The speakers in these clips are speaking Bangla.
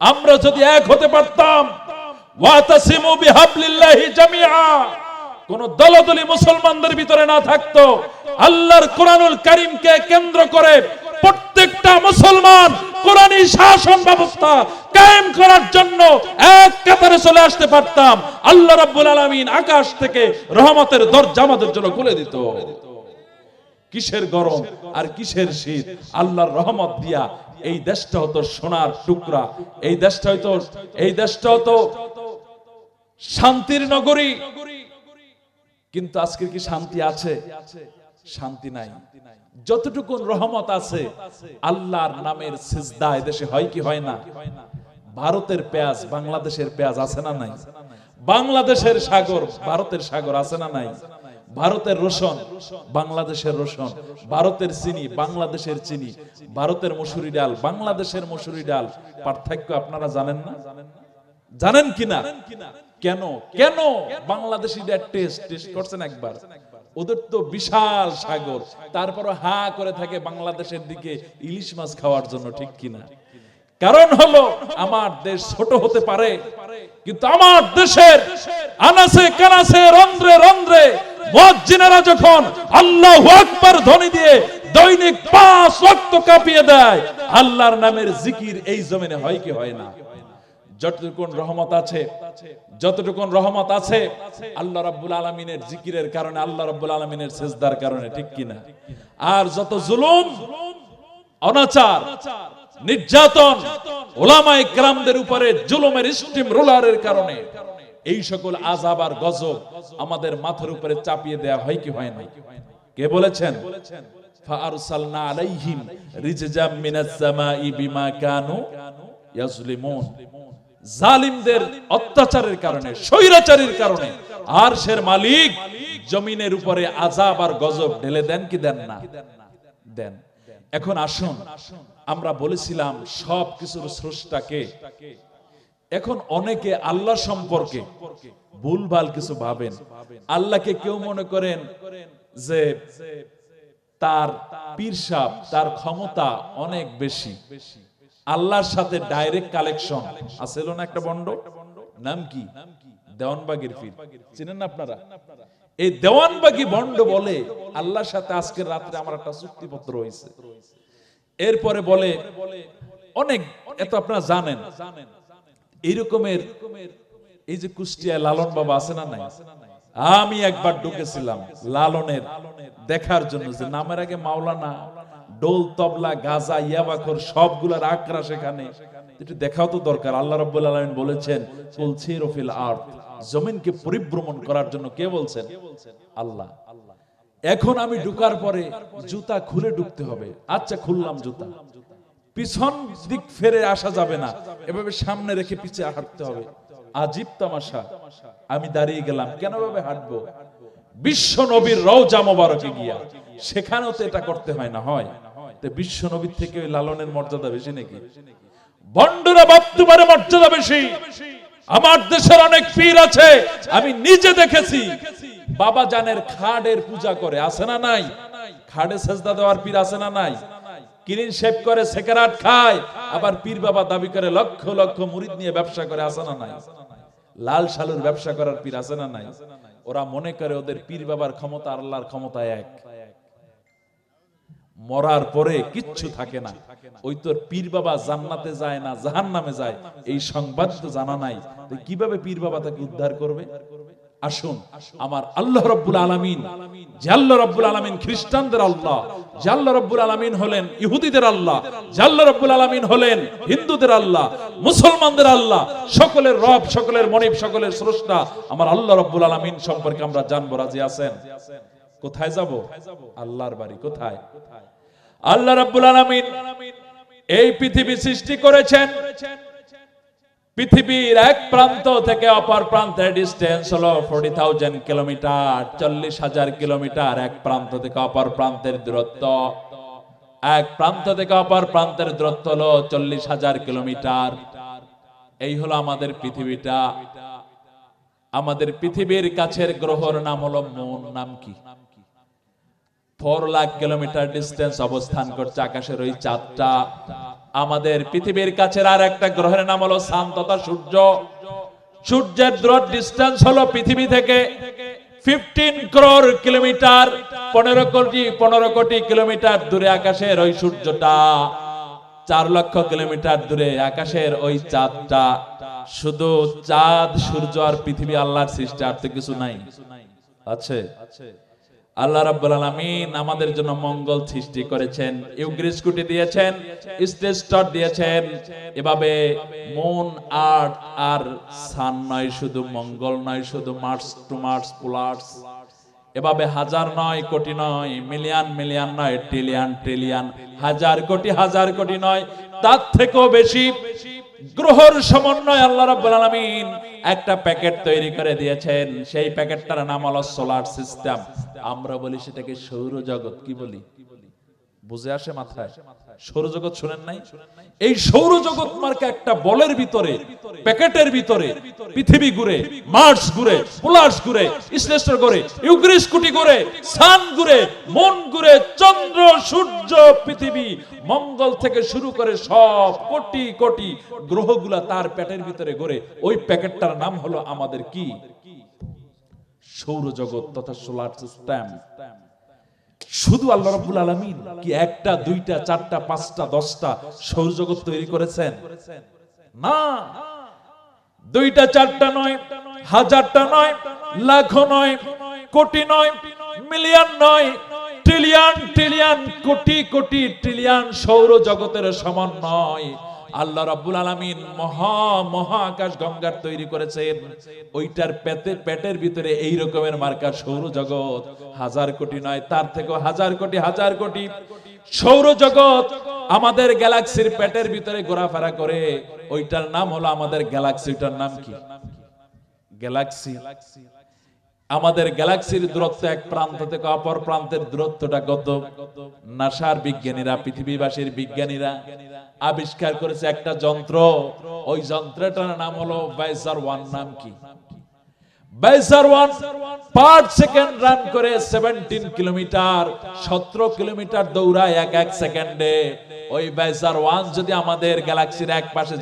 আমরা যদি এক হতে পারতাম কোন দলদলি মুসলমানদের ভিতরে না থাকতো। আল্লাহর কোরআনুল কারীমকে কেন্দ্র করে প্রত্যেকটা মুসলমান কোরআনী শাসন ব্যবস্থা কায়েম করার জন্য এক কাতারে চলে আসতে পারতাম। আল্লাহ রাব্বুল আলামিন আকাশ থেকে রহমতের দরজা আমাদের জন্য খুলে দিত। কিসের গরম আর কিসের শীত? আল্লাহর রহমত দিয়া এই দেশটা হতো সোনার টুকরা। এই দেশটা হয়তো এই দেশটা হতো শান্তির নগরী। কিন্তু আজকে কি শান্তি আছে? শান্তি নাই। যতটুকু রহমত আছে আল্লাহর নামের সিজদা দেশে হয় কি হয় না? ভারতের পেঁয়াজ বাংলাদেশের পেঁয়াজ আছে না নাই? বাংলাদেশের সাগর ভারতের সাগর আছে না নাই? ভারতের রসুন বাংলাদেশের রসুন ভারতের চিনি, বাংলাদেশের চিনি, ভারতের মসুরি ডাল, বাংলাদেশের মসুরি ডাল, পার্থক্য আপনারা জানেন না? জানেন কিনা? কেন? কেন? বাংলাদেশিদের টেস্ট টেস্ট করছেন একবার। ওদের তো বিশাল সাগর। তারপরও হা করে থাকে বাংলাদেশের দিকে ইলিশ মাছ খাওয়ার জন্য, ঠিক কিনা? কারণ হলো, আমার দেশ ছোট হতে পারে, কিন্তু আমার দেশের আনাসে কানাসে রন্ধ্রে রন্ধ্রে মুয়াজ্জিনেরা যখন আল্লাহু আকবার ধ্বনি দিয়ে দৈনিক পাঁচ ওয়াক্ত কাঁপিয়ে দেয়, আল্লাহর নামের জিকির এই জমিনে হয় কি হয় না? যতটুকুন রহমত আছে, যতটুকুন রহমত আছে, আল্লাহ জিকিরের কারণে, আল্লাহ রাব্বুল আলামিনের সেজদার কারণে, ঠিক কিনা? আর যত জুলুম, অনাচার, নির্যাতন ওলামায়ে কেরামদের উপরে জুলুমের স্টিম রোলারের কারণে এই সকল আযাব আর গজব আমাদের মাথার উপরে চাপিয়ে দেয়া হয় কি হয় না? কে বলেছেন? জমিনের উপরে আজাব আর গজব ঢেলে দেন কি দেন না? দেন। এখন আসুন, আমরা বলেছিলাম সব কিছুর স্রষ্টাকে এখন অনেকে আল্লাহ সম্পর্কে ভুলভাল কিছু ভাবেন। আল্লাহকে কেউ মনে করেন যে তার পীরসাব তার ক্ষমতা অনেক বেশি। আল্লাহর সাথে ডাইরেক্ট কালেকশন আছে না একটা বন্ড? নাম কি? দেওয়ানবাগির পীর। চিনেন না আপনারা? এই দেওয়ানবাগি বন্ড বলে আল্লাহর সাথে আজকের রাত্রে আমার একটা চুক্তিপত্র হয়েছে এরপরে বলে, অনেক এত আপনারা জানেন এইরকমের এই যে কুষ্টিয়ায় লালন বাবা আছে না নাই? আমি একবার ঢুকেছিলাম লালনের দেখার জন্য যে নামের আগে মাওলানা ডোল তবলা, গাজা, ইয়াবাখর সবগুলার আকরা সেখানে একটু দেখাও তো দরকার। আল্লাহ রাব্বুল আলামিন বলেছেন কুলছি রফিল আরদ। জমিনকে পরিভ্রমণ করার জন্য কে বলছেন? আল্লাহ। এখন আমি ঢুকার পরে জুতা খুলে ঢুকতে হবে। আচ্ছা খুললাম জুতা। পিছন দিক ফেরে আসা যাবে না। এভাবে সামনে রেখে পিছে হাঁটতে হবে। আজীব তামাশা। আমি দাঁড়িয়ে গেলাম। কেন ভাবে হাঁটবো? বিশ্ব নবীর রওজা মোবারকে গিয়া। সেখানেও তো এটা করতে হয় না, হয়। বিশ্ব নবীর থেকে ওই লালনের মর্যাদা বেশি নাকি? বন্ডরা পারে মর্যাদা বেশি। আমার দেশের অনেক পীর আছে। আমি নিজে দেখেছি। বাবা জানের খাড়ের পূজা করে। আছে না নাই? খাড়ে সেজদা দেওয়ার পীর আছে না নাই? ক্লিন শেপ করে সেকারাট খায়, আবার পীর বাবা দাবি করে লক্ষ লক্ষ মুরিদ নিয়ে ব্যবসা করে, আছে না নাই? লাল শালুর ব্যবসা করার পীর আছে না নাই? ওরা মনে করে ওদের পীর বাবার ক্ষমতা আল্লাহর ক্ষমতা এক। মরার পরে কিচ্ছু থাকে না। ওই তোর পীর বাবা জান্নাতে যায় না জাহান নামে যায়। এই সংবাদ তো জানা নাই। কীভাবে পীর বাবা তাকে উদ্ধার করবে? আসুন, আমার আল্লাহ রব্বুল আলামিন আল্লাহ রব্বুল আলামিন খ্রিস্টানদের আল্লাহ আল্লাহ রব্বুল আলামিন হলেন ইহুদিদের আল্লাহ আল্লাহ রব্বুল আলামিন হলেন হিন্দুদের আল্লাহ, মুসলমানদের আল্লাহ, সকলের রব, সকলের মনিব, সকলের স্রষ্টা, আমার আল্লাহ রব্বুল আলামিন সম্পর্কে আমরা জানব, রাজি আছেন? কোথায় যাব? আল্লাহর বাড়ি কোথায়? আল্লাহ রাব্বুল আলামিন এই পৃথিবী সৃষ্টি করেছেন পৃথিবীর এক প্রান্ত থেকে অপর প্রান্তের ডিস্টেন্স হলো ফোর্টি থাউজেন্ড কিলোমিটার চল্লিশ হাজার কিলোমিটার এক প্রান্ত থেকে অপর প্রান্তের দূরত্ব। এক প্রান্ত থেকে অপর প্রান্তের দূরত্ব হলো চল্লিশ হাজার কিলোমিটার এই হলো আমাদের পৃথিবীটা। আমাদের পৃথিবীর কাছের গ্রহর নাম হলো মন, নাম কি? ফোর লাখ কিলোমিটার ডিস্টেন্স অবস্থান করছে আকাশের ওই চাঁদটা। আমাদের পৃথিবীর কাছের আর একটা গ্রহের নাম হলো সান তথা সূর্য। সূর্যের দূর ডিস্টেন্স হলো পৃথিবী থেকে ফিফটিন ক্রোর কিলোমিটার পনেরো কোটি পনেরো কোটি কিলোমিটার দূরে আকাশের ওই সূর্যটা। লক্ষ কিলোমিটার দূরে আকাশের ওই চাঁদটা। শুধু চাঁদ, সূর্য আর পৃথিবী আল্লাহর সৃষ্টি, আর তো কিছু নাই। আছে? আল্লাহ রাব্বুল আলামিন আমাদের জন্য মঙ্গল সৃষ্টি করেছেন ইউগ্রিসকুটি দিয়েছেন, স্টেস্টর দিয়েছেন। এভাবে মুন আর্থ আর সান নয় শুধু, মঙ্গল নয় শুধু মার্স টু মার্স পোলার্স এভাবে হাজার নয়, কোটি নয় মিলিয়ন মিলিয়ন নয় ট্রিলিয়ন ট্রিলিয়ন হাজার কোটি হাজার কোটি নয়, তার থেকেও বেশি গ্রহর সমন্বয় আল্লাহ রাব্বুল আলামিন একটা প্যাকেট তৈরি করে দিয়েছেন। সেই প্যাকেটটার নাম হলো সোলার সিস্টেম। আমরা বলি সেটাকে সৌরজগৎ, কি বলি? বুঝে আসে মাথায়? সৌরজগৎ শুনেন নাই? এই সৌরজগৎ মার্কা একটা বলের ভিতরে, প্যাকেটের ভিতরে, পৃথিবী ঘুরে, মার্স ঘুরে, পোলার্স ঘুরে স্লেস্টার ঘুরে, ইউগ্রিস কুটি ঘুরে, সান ঘুরে, মন ঘুরে, চন্দ্র, সূর্য, পৃথিবী, মঙ্গল থেকে শুরু করে সব কোটি কোটি গ্রহগুলা তার প্যাটের ভিতরে ঘুরে। ওই প্যাকেটটার নাম হলো আমাদের কি? সৌরজগৎ তথা সোলার সিস্টেম। শুধু আল্লাহ রাব্বুল আলামিন কি একটা, দুইটা, চারটা, পাঁচটা, দশটা সৌরজগৎ তৈরি করেছেন? না। দুইটা, চারটা নয়, হাজারটা নয় লাখ নয়, কোটি নয়, মিলিয়ন নয় trillion trillion crore crore trillion সৌরজগতের সমন্বয় আল্লাহ রাব্বুল আলামিন মহা মহা আকাশ গঙ্গার তৈরি করেছেন। ওইটার পেটে পেটের ভিতরে এই রকমের মার্কা সৌরজগৎ। হাজার কোটি নয়, তার থেকেও হাজার কোটি হাজার কোটি সৌরজগৎ আমাদের গ্যালাক্সির পেটের ভিতরে ঘোরাফেরা করে। ওইটার নাম হলো আমাদের গ্যালাক্সি ওইটার নাম কি? গ্যালাক্সি। আমাদের গ্যালাক্সির দূরত্ব এক প্রান্ত থেকে অপর প্রান্তের দূরত্বটা কত? নাসার বিজ্ঞানীরা, পৃথিবীবাসীর বিজ্ঞানীরা আবিষ্কার করেছে একটা যন্ত্র। ওই যন্ত্রটার নাম হলো বাইজার ওয়ান নাম কি?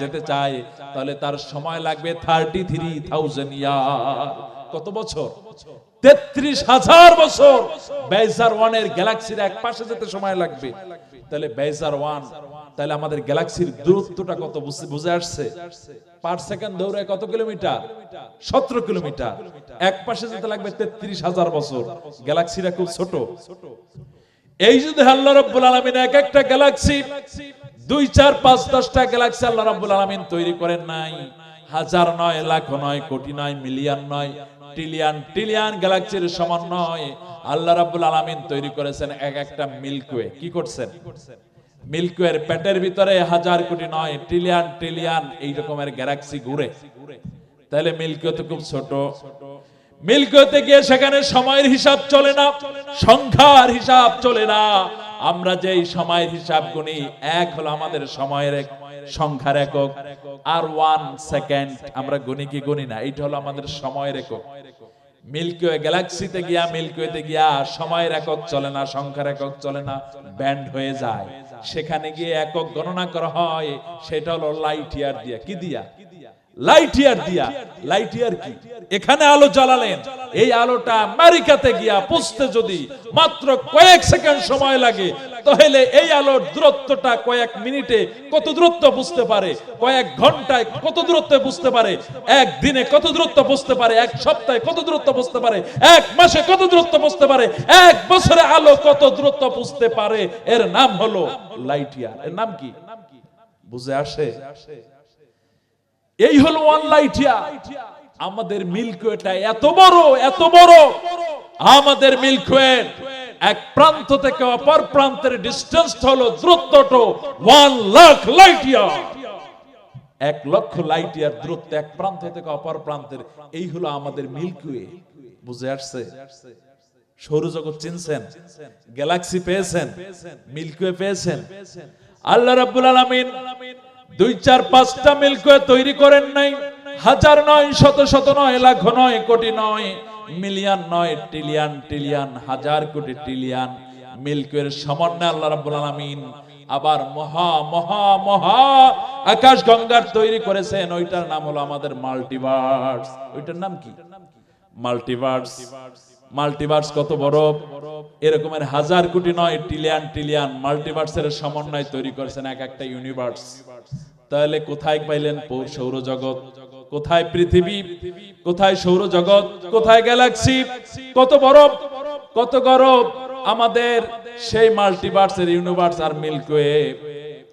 যেতে চায়, তাহলে তার সময় লাগবে থার্টি থ্রি থাউজেন্ড ইয়ার কত বছর? তেত্রিশ হাজার বছর। বেজার ওয়ানের গ্যালাক্সির এক পাশে যেতে সময় লাগবে। তাহলে বেজার ওয়ান, তাহলে আমাদের গ্যালাক্সির দূরত্বটা কত বুঝে- আসছে? পার সেকেন্ড দৌড়ায় কত কিলোমিটার? সতেরো কিলোমিটার। এক পাশে যেতে লাগবে তেত্রিশ হাজার বছর। খুব ছোট। এই যদি আল্লাহ রাব্বুল আলামিন এক একটা গ্যালাক্সি, দুই, চার, পাঁচ, দশটা গ্যালাক্সি আল্লাহ রাব্বুল আলামিন তৈরি করেন নাই। হাজার নয়, লাখ নয়, কোটি নয়, মিলিয়ন নয় ট্রিলিয়ন ট্রিলিয়ন গ্যালাক্সির সমন্বয় আল্লাহ রাব্বুল আলামিন তৈরি করেছেন এক একটা মিল্কওয়ে। কি করছেন? মিল্কওয়ের পেটের ভিতরে হাজার কোটি নয় ট্রিলিয়ন ট্রিলিয়ন এই রকমের গ্যালাক্সি ঘুরে। তাহলে মিল্কওয়ে তো খুব ছোট। মিল্কওয়েতে গিয়ে সেখানে সময়ের হিসাব চলে না, সংখ্যার হিসাব চলে না। আমরা যেই সময়ের হিসাব গুনি, এক হলো আমাদের সময়ের এক সংখ্যার একক, আর ওয়ান সেকেন্ড আমরা গুনি কি গুনি না, এইটা হলো আমাদের সময়ের একক। মিল্কিওয়ে গ্যালাক্সিতে গিয়া, মিল্কিওয়েতে গিয়া সময়ের একক চলে না, সংখ্যার একক চলে না, ব্যান্ড হয়ে যায়। সেখানে গিয়ে একক গণনা করা হয়, সেটা হলো লাইট ইয়ার দিয়া। কি দিয়া? লাইট ইয়ার দিয়া। লাইট ইয়ার কি? এখানে আলো জ্বালালেন। এই আলোটা আমেরিকাতে গিয়া পুষতে যদি মাত্র কয়েক সেকেন্ড সময় লাগে, তাহলে এই আলোর দূরত্বটা কয়েক মিনিটে কত দূরত্ব বুঝতে পারে? কয়েক ঘন্টায় কত দূরত্ব বুঝতে পারে? এক দিনে কত দূরত্ব বুঝতে পারে? এক সপ্তাহে কত দূরত্ব বুঝতে পারে? এক মাসে কত দূরত্ব বুঝতে পারে? এক বছরে আলো কত দূরত্ব বুঝতে পারে? এর নাম হলো লাইট ইয়ার এর নাম কি? বুঝে আসে? এই হলো ওয়ান লাইটিয়া আমাদের মিল্কওয়েটা এত বড় এত বড়। আমাদের মিল্কওয়ে এক প্রান্ত থেকে অপর প্রান্তের ডিস্টেন্স হলো দূরত্বটা ওয়ান লাখ লাইটিয়া এক লক্ষ লাইটিয়ার দূরত্ব এক প্রান্ত থেকে অপর প্রান্তের। এই হলো আমাদের মিল্কওয়ে। বুঝে আসছে? সৌরজগৎ চিনছেন? গ্যালাক্সি পেয়েছেন? মিল্কওয়ে পেয়েছেন? আল্লাহ রাব্বুল আলামিন দুই চার পাঁচটা মিল্কওয়ে তৈরি করেন নাই। হাজার নয়, শত শত নয়, লাখ নয়, কোটি নয়, মিলিয়ন নয়, ট্রিলিয়ন ট্রিলিয়ন, হাজার কোটি ট্রিলিয়ন মিল্কওয়ের সমন্বয়ে আল্লাহ রাব্বুল আলামিন আবার মহা মহা মহা আকাশ গঙ্গার তৈরি করেছেন। ওইটার নাম হলো আমাদের মাল্টিভার্স। ওইটার নাম কি? মাল্টিভার্স। মাল্টিভার্স কত বড়? এরকমের হাজার কোটি নয় ট্রিলিয়ন ট্রিলিয়ন মাল্টিভার্সের সমন্বয় তৈরি করেছেন এক একটা ইউনিভার্স তাহলে কোথায় পাইলেন সৌরজগৎ? কোথায় পৃথিবী? কোথায় সৌরজগৎ? কোথায় গ্যালাক্সি কত বড়? কত গরব? আমাদের সেই মাল্টিভার্সের ইউনিভার্স আর মিল্কওয়ে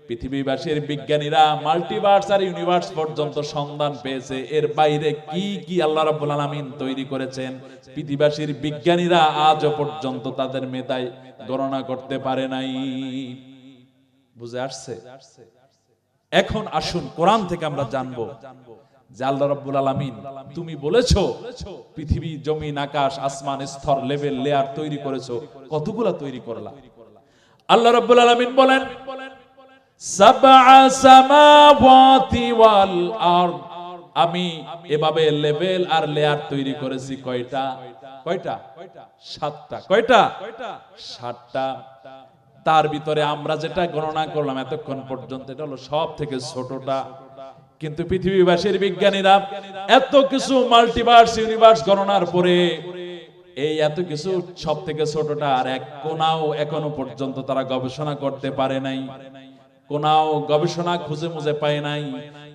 পৃথিবীবাসীর বিজ্ঞানীরা মাল্টিভার্স আর ইউনিভার্স পর্যন্ত সন্ধান পেয়েছে। এর বাইরে কি কি আল্লাহ রাব্বুল আলামিন তৈরি করেছেন, পৃথিবীবাসীর বিজ্ঞানীরা আজও পর্যন্ত তাদের মেধায় গণনা করতে পারে নাই। বুঝে আসছে? এখন আসুন, কোরআন থেকে আমরা জানব যে আল্লাহ রাব্বুল আলামিন, তুমি বলেছ পৃথিবী, জমিন, আকাশ, আসমান, স্তর লেভেল লেয়ার তৈরি করেছ, কতগুলা তৈরি করলা? আল্লাহ রাব্বুল আলামিন বলেন সাবআ সামাওয়াতি ওয়াল আমি এভাবে লেভেল আর লেয়ার তৈরি করেছি কয়টা? কয়টা? সাতটা। কয়টা? সাতটা। তার ভিতরে আমরা যেটা গণনা করলাম এতক্ষণ পর্যন্ত, এটা হলো সব থেকে ছোটটা। কিন্তু পৃথিবীবাসীর বিজ্ঞানীরা এত কিছু মাল্টিভার্স ইউনিভার্স গণনার পরে এই এত কিছু সব থেকে ছোটটা আর এক কোনাও এখনও পর্যন্ত তারা গবেষণা করতে পারে নাই। কোনাও গবেষণা খুঁজে মুজে পায় নাই।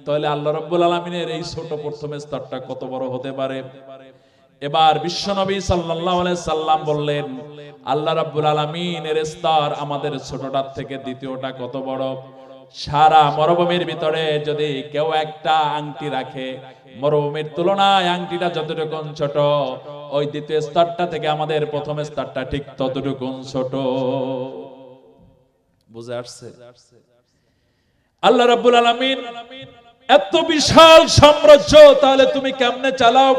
তাহলে আল্লাহ রাব্বুল আলামিনের এই ছোট প্রথম স্তরটা কত বড় হতে পারে? এবার বিশ্বনবী আলাইহি সাল্লাম বললেন, আল্লাহ রাব্বুল আলামিনের স্তর আমাদের ছোটটার থেকে দ্বিতীয়টা কত বড়? সারা মরুভূমির ভিতরে যদি কেউ একটা আংটি রাখে, মরুভূমির তুলনায় আংটিটা যতটুকু ছোট, ওই দ্বিতীয় স্তরটা থেকে আমাদের প্রথম স্তরটা ঠিক ততটুকু ছোট। বুঝে আসছে? আল্লাহ রাব্বুল আলামিন এত বিশাল সাম্রাজ্য, তাহলে তুমি কেমনে চালাও?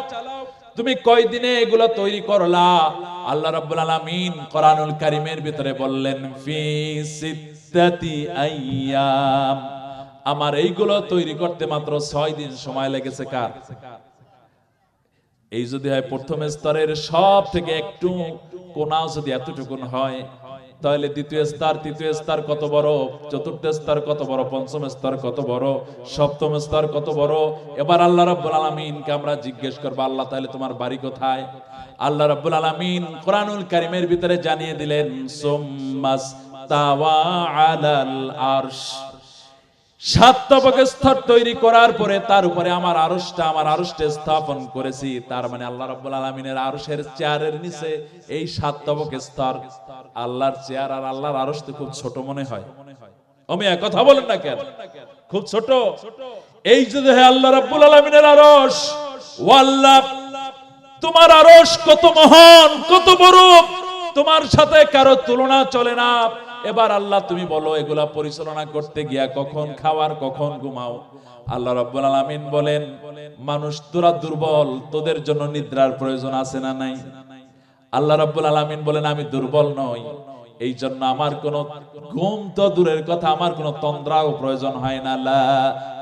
তুমি কয়দিনে এগুলো তৈরি করলা? আল্লাহ রাব্বুল আলামিন কোরআনুল কারীমের ভিতরে বললেন, ফি সিত্তাতি আইয়াম। আমার এইগুলো তৈরি করতে মাত্র ছয় দিন সময় লেগেছে কার? এই যদি হয় প্রথম স্তরের সব থেকে একটু কোনাও যদি এতটুকুন হয় তাহলে দ্বিতীয় স্তর, তৃতীয় স্তর কত বড়? চতুর্থ স্তর কত বড়? পঞ্চম স্তর কত বড়? সপ্তম স্তর কত বড়? এবার আল্লাহ রাব্বুল আলামিনকে আমরা জিজ্ঞেস করব, আল্লাহ তাহলে তোমার বাড়ি কোথায়? আল্লাহ রাব্বুল আলামিন কোরআনুল কারীমের ভিতরে জানিয়ে দিলেন সুম্মাস তাওয়া আলাল আরশ। সাত স্তর তৈরি করার পরে তার উপরে আমার আরশটা আমার আরশটা স্থাপন করেছি। তার মানে আল্লাহ রাব্বুল আলামিনের আরশের চেয়ারের নিচে এই সাত স্তর, আল্লাহর চেয়ার আর আল্লাহর আরশ তো খুব ছোট মনে হয়। কথা বলেন না কেন? খুব ছোট। এই যদি হয় আল্লাহ রাব্বুল আলামিনের আরশ ও আল্লাহ তোমার আরশ কত মহান, কত বড়। তোমার সাথে কারও তুলনা চলে না। এবার আল্লাহ তুমি বলো, এগুলা পরিচালনা করতে গিয়া কখন খাওয়ার, কখন ঘুমাও? আল্লাহ রাব্বুল আলামিন বলেন, মানুষ তোরা দুর্বল, তোদের জন্য নিদ্রার প্রয়োজন আছে না নাই? আল্লাহ রাব্বুল আলামিন বলেন, আমি দুর্বল নই। এই জন্য আমার কোন ঘুম তো দূরের কথা, আমার কোন তন্দ্রাও প্রয়োজন হয় না। লা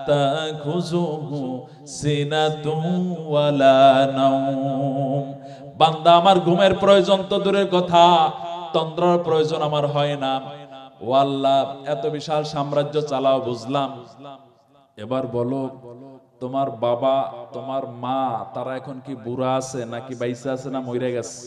তাখুযুহু সিনাতুন ওয়ালা নাওম। বান্দা, আমার ঘুমের প্রয়োজন তো দূরের কথা তন্দ্রার প্রয়োজন আমার হয় না। ও আল্লাহ এত বিশাল সাম্রাজ্য চালাও, বুঝলাম। এবার বলো, তোমার বাবা, তোমার মা, তারা এখন কি বুড়া আছে নাকি বাইসা আছে না মরে গেছে?